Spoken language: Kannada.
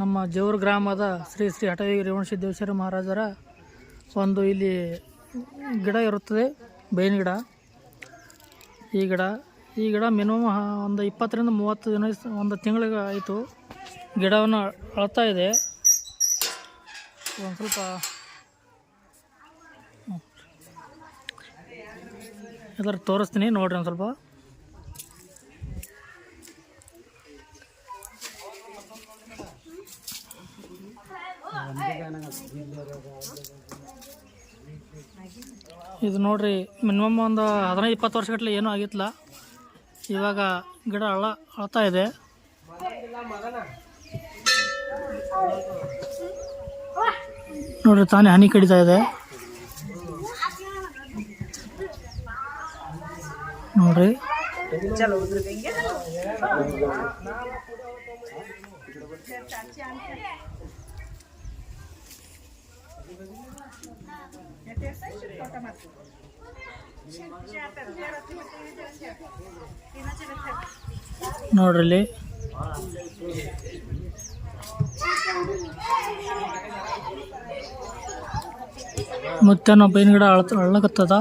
ನಮ್ಮ ಜೋರ್ ಗ್ರಾಮದ ಶ್ರೀ ಶ್ರೀ ಹಠವಿ ರೇವಣಸಿದ್ದೇಶ್ವರ ಮಹಾರಾಜರ ಒಂದು ಇಲ್ಲಿ ಗಿಡ ಇರುತ್ತದೆ, ಬೇವಿನ ಗಿಡ. ಈ ಗಿಡ ಈ ಗಿಡ ಮಿನಿಮಮ್ ಒಂದು ಇಪ್ಪತ್ತರಿಂದ ಮೂವತ್ತು ದಿನ ಒಂದು ತಿಂಗಳಿಗೆ ಆಯಿತು. ಗಿಡವನ್ನು ಅಳ್ತಾ ಇದೆ. ಒಂದು ಸ್ವಲ್ಪ ಎಲ್ಲರೂ ತೋರಿಸ್ತೀನಿ, ನೋಡ್ರಿ ಒಂದು ಸ್ವಲ್ಪ. ಇದು ನೋಡ್ರಿ ಮಿನಿಮಮ್ ಒಂದು ಹದಿನೈದು, ಇಪ್ಪತ್ತು ವರ್ಷಗಟ್ಟಲೆ ಏನೂ ಆಗಿತ್ತಲ್ಲ ಇವಾಗ ಗಿಡ ಅಳ, ಅಳ್ತಾ ಇದೆ. ನೋಡ್ರಿ, ತಾನೇ ಹನಿ ಕಡಿತಾ ಇದೆ. ನೋಡ್ರಿ. ನೋಡ್ರಲ್ಲಿ. ಮತ್ತೆ ನಾವು ಬೈನ್ ಗಿಡ ಅಳತ ಅಳ್ಳಕತ್ತದ?